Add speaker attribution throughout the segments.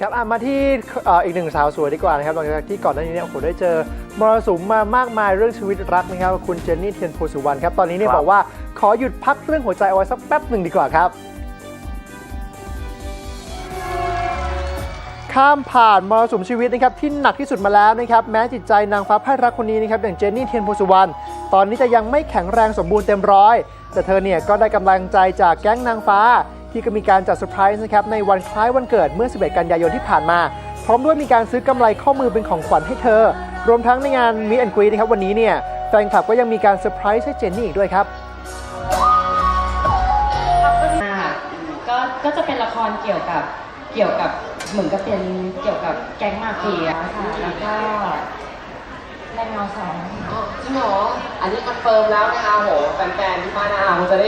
Speaker 1: ครับอะมาที่เอ่ออีกหนึ่งสาวสวยดีกว่านะครับหลังจากที่ก่อนหน้านี้เนี่ยโอ้โหได้เจอมรสุมมามากมายเรื่องชีวิตรักนะครับคุณเจนนี่เทียนโพสุวรรณครับตอนนี้เนี่ย
Speaker 2: ครับ
Speaker 1: บอกว่าขอหยุดพักเรื่องหัวใจเอาไว้สักแป๊บหนึ่งดีกว่าครับข้ามผ่านมรสุมชีวิตนะครับที่หนักที่สุดมาแล้วนะครับแม้จิตใจนางฟ้าไพ่รักคนนี้นะครับอย่างเจนนี่เทียนโพสุวรรณตอนนี้จะยังไม่แข็งแรงสมบูรณ์เต็มร้อยแต่เธอเนี่ยก็ได้กำลังใจจากแก๊งนางฟ้า ที่ก็มีการจัดเซอร์ไพรส์นะครับในวันคล้ายวันเกิดเมื่อ 11 กันยายนที่ผ่านมา พร้อมด้วยมีการซื้อกำไรข้อมือเป็นของขวัญให้เธอ รวมทั้งในงานมิแอนกรีนะครับวันนี้เนี่ยแฟนคลับก็ยังมีการเซอร์ไพรส์ให้เจนนี่อีกด้วยครับ
Speaker 3: ค่ะก็ก็จะเป็นละครเกี่ยวกับเกี่ยวกับเหมือนกับเป็นเกี่ยวกับแก๊งมาเฟียค่ะแล้วก็แรงเงาสอง
Speaker 4: อ๋อจริงเหรอ อันนี้คอนเฟิร์มแล้วนะคะโห แฟนๆที่บ้านอาคงจะได้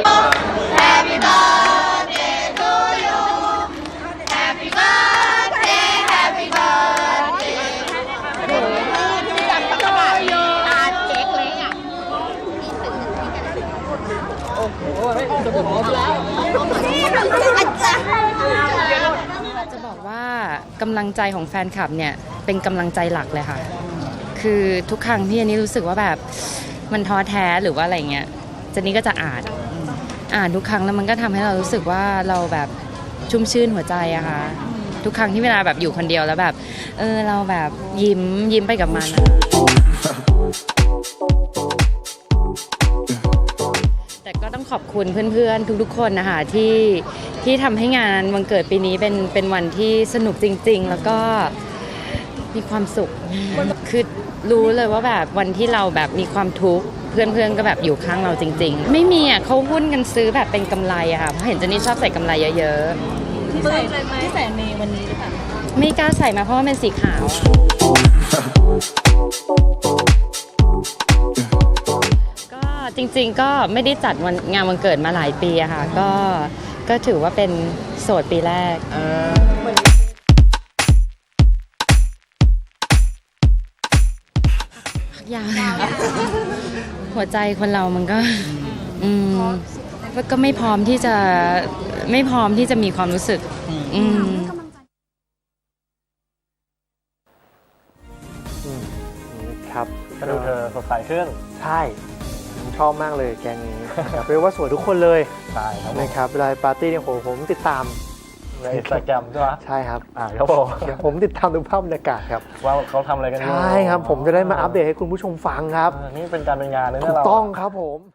Speaker 3: จะบอกว่า กำลังใจของแฟนคลับเนี่ยเป็นกำลังใจหลักเลยค่ะ คือทุกครั้งที่อันนี้รู้สึกว่าแบบมันท้อแท้หรือว่าอะไรเงี้ยเจนนี่ก็จะอ่านอ่านทุกครั้งแล้วมันก็ทำให้เรารู้สึกว่าเราแบบชุ่มชื่นหัวใจอะค่ะทุกครั้งที่เวลาแบบอยู่คนเดียวแล้วแบบ เออเราแบบยิ้มยิ้มไปกับมันอะ แต่ก็ต้องขอบคุณเพื่อนๆ ทุกๆ คนนะคะที่ที่ทำให้งานวันเกิดปีนี้เป็นเป็นวันที่สนุกจริง ๆ แล้วก็มีความสุข คือรู้เลยว่าแบบวันที่เราแบบมีความทุกข์เพื่อนๆ ก็แบบอยู่ข้างเราจริง ๆ ไม่มีอะเขาหุ้นกันซื้อแบบเป็นกำไรอะค่ะเพราะเห็นเจนนี่ชอบใส่กำไรเยอะๆ
Speaker 5: ที่ใส่ที่ใส่ในวันนี้หรือเปล่า
Speaker 3: ไม่กล้าใส่มาเพราะว่ามันสีขาวอ จริงๆ ก็ไม่ได้จัดวันงานวันเกิดมาหลายปีอะค่ะ ก็ก็ถือว่าเป็นโสดปีแรกยาวแล้วหัวใจคนเรามันก็ อืมก็ไม่พร้อมที่จะไม่พร้อมที่จะมีความรู้สึก อืม
Speaker 1: อืมครับ
Speaker 2: ก็ดูเธอสดใสขึ้น
Speaker 1: ใช่ผม ชอบมากเลยแกงนี้นะครับ เรียกว่าสวยทุกคนเลย
Speaker 2: ใช่ครับผม
Speaker 1: นะครับเวลาปาร์ตี้เนี่ยโหผมติดตาม
Speaker 2: ในอินสตาแกรมใช่ไหม
Speaker 1: ใช่ครับ
Speaker 2: อ่าครับผม
Speaker 1: เดี๋ยวผมติดตามดูภาพบรรยากาศครับ
Speaker 2: ว่าเขาทำอะไรกันอยู่
Speaker 1: ใช่ครับ ผมจะได้มาอัปเดตให้คุณผู้ชมฟังครับ
Speaker 2: เออนี่เป็นการเป็นงานเลย
Speaker 1: ถู
Speaker 2: นะ
Speaker 1: ก
Speaker 2: เรา
Speaker 1: ต้องครับผม